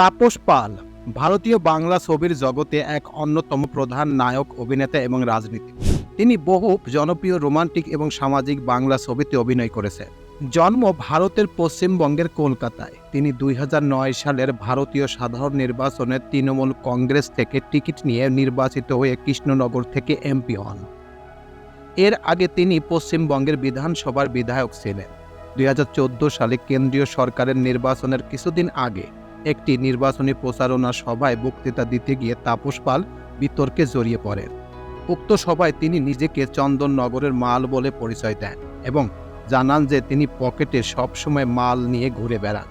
তাপস পাল, ভারতীয় বাংলা ছবির জগতে এক অন্যতম প্রধান নায়ক, অভিনেতা এবং রাজনীতি তিনি বহু জনপ্রিয় রোমান্টিক এবং সামাজিক বাংলা ছবিতে অভিনয় করেছেন। জন্ম ভারতের পশ্চিমবঙ্গের কলকাতায়। তিনি দুই হাজার নয় সালের ভারতীয় সাধারণ নির্বাচনে তৃণমূল কংগ্রেস থেকে টিকিট নিয়ে নির্বাচিত হয়ে কৃষ্ণনগর থেকে এমপি হন। এর আগে তিনি পশ্চিমবঙ্গের বিধানসভার বিধায়ক ছিলেন। দুই হাজার চোদ্দ সালে কেন্দ্রীয় সরকারের নির্বাচনের কিছুদিন আগে একটি নির্বাচনী প্রচারণা সভায় বক্তৃতা দিতে গিয়ে তাপস পাল বিতর্কে জড়িয়ে পড়েন উক্ত সভায় তিনি নিজেকে চন্দননগরের মাল বলে পরিচয় দেন এবং জানান যে তিনি পকেটে সবসময় মাল নিয়ে ঘুরে বেড়ান।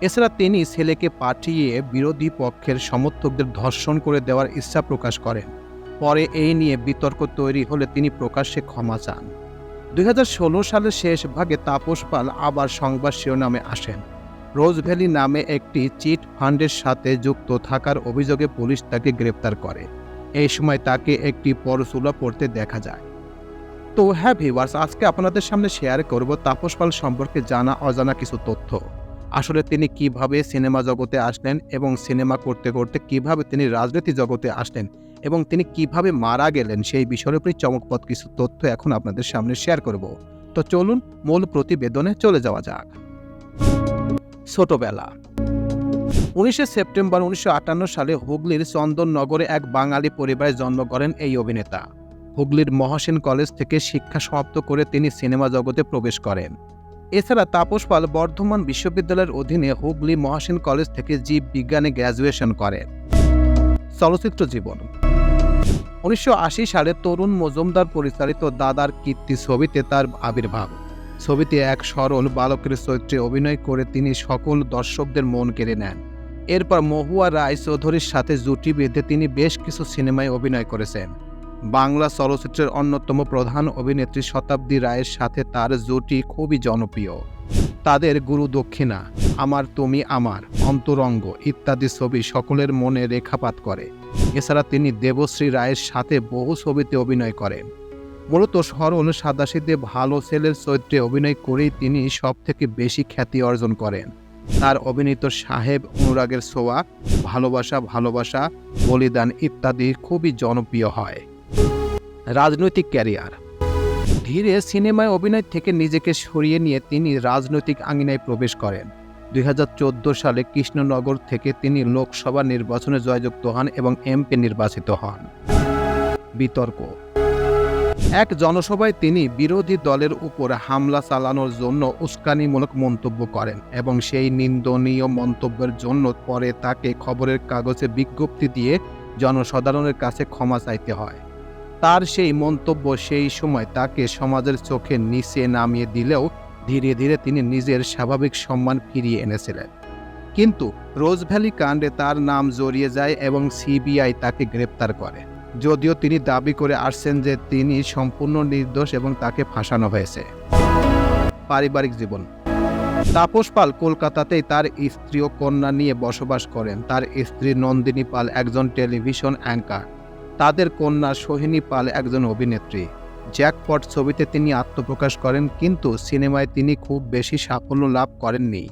এছাড়া তিনি ছেলেকে পাঠিয়ে বিরোধী পক্ষের সমর্থকদের ধর্ষণ করে দেওয়ার ইচ্ছা প্রকাশ করেন। পরে এই নিয়ে বিতর্ক তৈরি হলে তিনি প্রকাশ্যে ক্ষমা চান। দুই হাজার ষোলো সালের শেষ ভাগে তাপস পাল আবার সংবাদ শিরোনামে আসেন। রোজ ভ্যালি নামে একটি চিট ফান্ডের সাথে যুক্ত থাকার অভিযোগে পুলিশ তাকে গ্রেপ্তার করে। এই সময় তাকে একটি পরচুলা পড়তে দেখা যায়। তো হ্যাঁ ভিউয়ার্স, আজকে আপনাদের সামনে শেয়ার করব তাপস পাল সম্পর্কে জানা অজানা কিছু তথ্য। আসলে তিনি কীভাবে সিনেমা জগতে আসলেন এবং সিনেমা করতে করতে কীভাবে তিনি রাজনীতি জগতে আসলেন এবং তিনি কীভাবে মারা গেলেন সেই বিষয়ের উপরই চমকপদ কিছু তথ্য এখন আপনাদের সামনে শেয়ার করব। তো চলুন মূল প্রতিবেদনে চলে যাওয়া যাক। ছোটবেলা। উনিশে সেপ্টেম্বর উনিশশো আটান্ন সালে হুগলির চন্দননগরে এক বাঙালি পরিবারে জন্ম করেন এই অভিনেতা। হুগলির মহাসেন কলেজ থেকে শিক্ষা সমাপ্ত করে তিনি সিনেমা জগতে প্রবেশ করেন। এছাড়া তাপস পাল বর্ধমান বিশ্ববিদ্যালয়ের অধীনে হুগলি মহাসেন কলেজ থেকে জীব বিজ্ঞানে গ্র্যাজুয়েশন করেন। চলচ্চিত্র জীবন। উনিশশো আশি সালে তরুণ মজুমদার পরিচালিত দাদার কীর্তি ছবিতে তার আবির্ভাব। ছবিতে এক সরল বালকের চরিত্রে অভিনয় করে তিনি সকল দর্শকদের মন কেড়ে নেন। এরপর মহুয়া রায় চৌধুরীর সাথে জুটি বেঁধে তিনি বেশ কিছু সিনেমায় অভিনয় করেছেন। বাংলা চলচ্চিত্রের অন্যতম প্রধান অভিনেত্রী শতাব্দী রায়ের সাথে তার জুটি খুবই জনপ্রিয়। তাদের গুরু দক্ষিণা, আমার তুমি আমার, অন্তরঙ্গ ইত্যাদি ছবি সকলের মনে রেখাপাত করে। এছাড়া তিনি দেবশ্রী রায়ের সাথে বহু ছবিতে অভিনয় করেন। মূলত সরল সাদাসিদে ভালো ছেলের চরিত্রে অভিনয় করেই তিনি সব থেকে বেশি খ্যাতি অর্জন করেন। তার অভিনীত সাহেব অনুরাগের সোয়া ভালোবাসা ভালোবাসা, বলিদান ইত্যাদি খুবই জনপ্রিয় হয়। রাজনৈতিক ক্যারিয়ার। ধীরে সিনেমায় অভিনয় থেকে নিজেকে সরিয়ে নিয়ে তিনি রাজনৈতিক আঙিনায় প্রবেশ করেন। দুই হাজার চোদ্দ সালে কৃষ্ণনগর থেকে তিনি লোকসভা নির্বাচনে জয়যুক্ত হন এবং এমপি নির্বাচিত হন। বিতর্ক। এক জনসভায় তিনি বিরোধী দলের উপর হামলা চালানোর জন্য উস্কানিমূলক মন্তব্য করেন এবং সেই নিন্দনীয় মন্তব্যের জন্য পরে তাকে খবরের কাগজে বিজ্ঞপ্তি দিয়ে জনসাধারণের কাছে ক্ষমা চাইতে হয়। তার সেই মন্তব্য সেই সময় তাকে সমাজের চোখে নিচে নামিয়ে দিলেও ধীরে ধীরে তিনি নিজের স্বাভাবিক সম্মান ফিরিয়ে এনেছিলেন। কিন্তু রোজভ্যালি কাণ্ডে তার নাম জড়িয়ে যায় এবং সিবিআই তাকে গ্রেপ্তার করে। যদিও তিনি দাবি করে আসছেন যে তিনি সম্পূর্ণ নির্দোষ এবং তাকে ফাঁসানো হয়েছে। পারিবারিক জীবন। তাপস পাল কলকাতাতেই তার স্ত্রী ও কন্যা নিয়ে বসবাস করেন। তার স্ত্রী নন্দিনী পাল একজন টেলিভিশন অ্যাঙ্কার। তাদের কন্যা সোহিনী পাল একজন অভিনেত্রী। জ্যাকপট ছবিতে তিনি আত্মপ্রকাশ করেন, কিন্তু সিনেমায় তিনি খুব বেশি সাফল্য লাভ করেননি।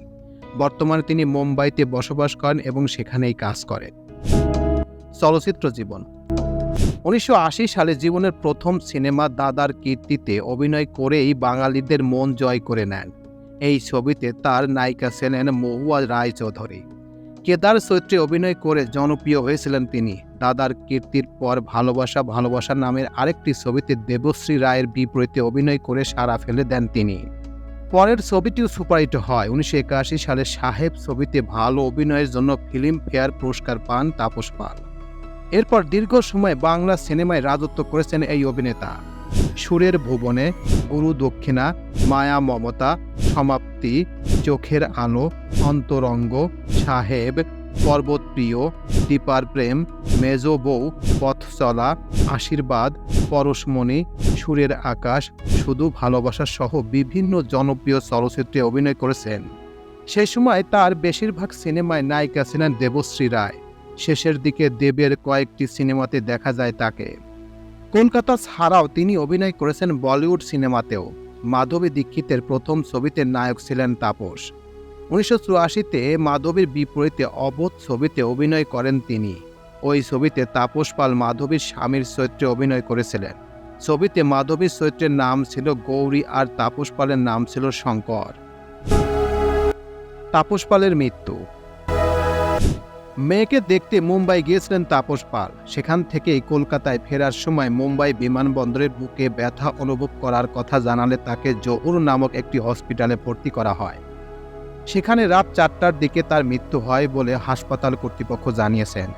বর্তমানে তিনি মুম্বাইতে বসবাস করেন এবং সেখানেই কাজ করেন। চলচ্চিত্র জীবন। উনিশশো আশি সালে জীবনের প্রথম সিনেমা দাদার কীর্তিতে অভিনয় করেই বাঙালিদের মন জয় করে নেন। এই ছবিতে তার নায়িকা ছিলেন মহুয়া রায় চৌধুরী কেদার চরিত্রে অভিনয় করে জনপ্রিয় হয়েছিলেন তিনি। দাদার কীর্তির পর ভালোবাসা ভালোবাসা নামের আরেকটি ছবিতে দেবশ্রী রায়ের বিপরীতে অভিনয় করে সাড়া ফেলে দেন তিনি। পরের ছবিটিও সুপারহিট হয়। উনিশশো একাশি সালে সাহেব ছবিতে ভালো অভিনয়ের জন্য ফিল্মফেয়ার পুরস্কার পান তাপস পাল। এরপর দীর্ঘ সময় বাংলা সিনেমায় রাজত্ব করেছেন এই অভিনেতা। সুরের ভুবনে গুরু দক্ষিণা, মায়া মমতা, সমাপ্তি, চোখের আলো, অন্তরঙ্গ, সাহেব, পর্বতপ্রিয়, দীপার প্রেম, মেজ বউ, পথ চলা, আশীর্বাদ, পরশমণি, সুরের আকাশ, শুধু ভালোবাসা সহ বিভিন্ন জনপ্রিয় চলচ্চিত্রে অভিনয় করেছেন। সেই সময় তার বেশিরভাগ সিনেমায় নায়িকা ছিলেন দেবশ্রী রায়। শেষের দিকে দেবের কয়েকটি সিনেমাতে দেখা যায় তাকে। কলকাতা ছাড়াও তিনি অভিনয় করেছেন বলিউড সিনেমাতেও। মাধবী দীক্ষিতের প্রথম ছবিতে নায়ক ছিলেন তাপস। উনিশশো চুরাশিতে মাধবীর বিপরীতে অবোধ ছবিতে অভিনয় করেন তিনি। ওই ছবিতে তাপস পাল মাধবীর স্বামীর চরিত্রে অভিনয় করেছিলেন। ছবিতে মাধবীর চরিত্রের নাম ছিল গৌরী আর তাপস পালের নাম ছিল শঙ্কর। তাপস পালের মৃত্যু। মেয়েকে দেখতে মুম্বাই গিয়েছিলেন তাপস পাল। সেখান থেকেই কলকাতায় ফেরার সময় মুম্বাই বিমানবন্দরের বুকে ব্যথা অনুভব করার কথা জানালে তাকে জহুর নামক একটি হসপিটালে ভর্তি করা হয়। সেখানে রাত চারটার দিকে তার মৃত্যু হয় বলে হাসপাতাল কর্তৃপক্ষ জানিয়েছেন।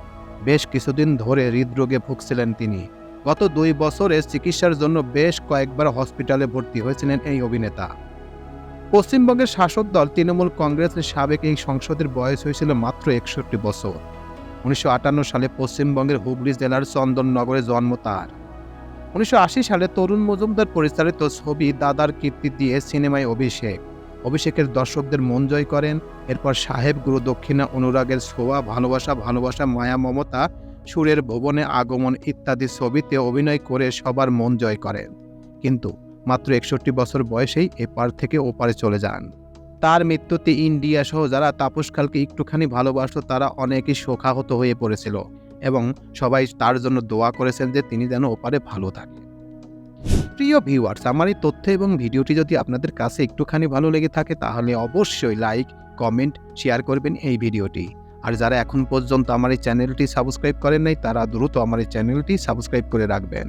বেশ কিছুদিন ধরে হৃদরোগে ভুগছিলেন তিনি। গত দুই বছরে চিকিৎসার জন্য বেশ কয়েকবার হসপিটালে ভর্তি হয়েছিলেন এই অভিনেতা। পশ্চিমবঙ্গের শাসক দল তৃণমূল কংগ্রেসের সাবেক এই সংসদের বয়স হয়েছিল মাত্র একষট্টি বছর। উনিশশো আটান্ন সালে পশ্চিমবঙ্গের হুগলি জেলার চন্দননগরে জন্ম তার। উনিশশো আশি সালে তরুণ মজুমদার পরিচালিত ছবি দাদার কীর্তি দিয়ে সিনেমায় অভিষেক। অভিষেকের দর্শকদের মন জয় করেন। এরপর সাহেব গুরু দক্ষিণা অনুরাগের ছোঁয়া, ভালোবাসা ভালোবাসা, মায়া, মমতা, সুরের ভুবনে আগমন ইত্যাদি ছবিতে অভিনয় করে সবার মন জয় করেন। কিন্তু মাত্র একষট্টি বছর বয়সেই এপার থেকে ওপারে চলে যান। তার মৃত্যুতে ইন্ডিয়া সহ যারা তাপসকালকে একটুখানি ভালোবাসত, তারা অনেকেই শোকাহত হয়ে পড়েছিল এবং সবাই তার জন্য দোয়া করেছেন যে তিনি যেন ওপারে ভালো থাকে। প্রিয় ভিউয়ার্স, আমার এই তথ্য এবং ভিডিওটি যদি আপনাদের কাছে একটুখানি ভালো লেগে থাকে, তাহলে অবশ্যই লাইক, কমেন্ট, শেয়ার করবেন এই ভিডিওটি। আর যারা এখন পর্যন্ত আমার এই চ্যানেলটি সাবস্ক্রাইব করেন নাই, তারা দ্রুত আমার এই চ্যানেলটি সাবস্ক্রাইব করে রাখবেন।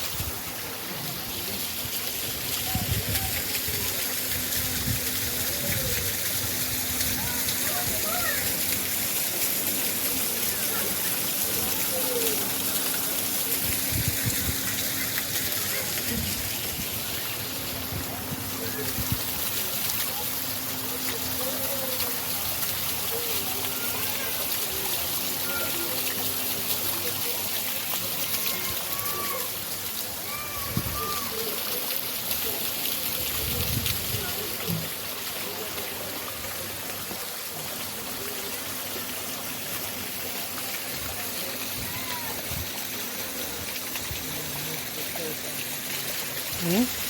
Okay.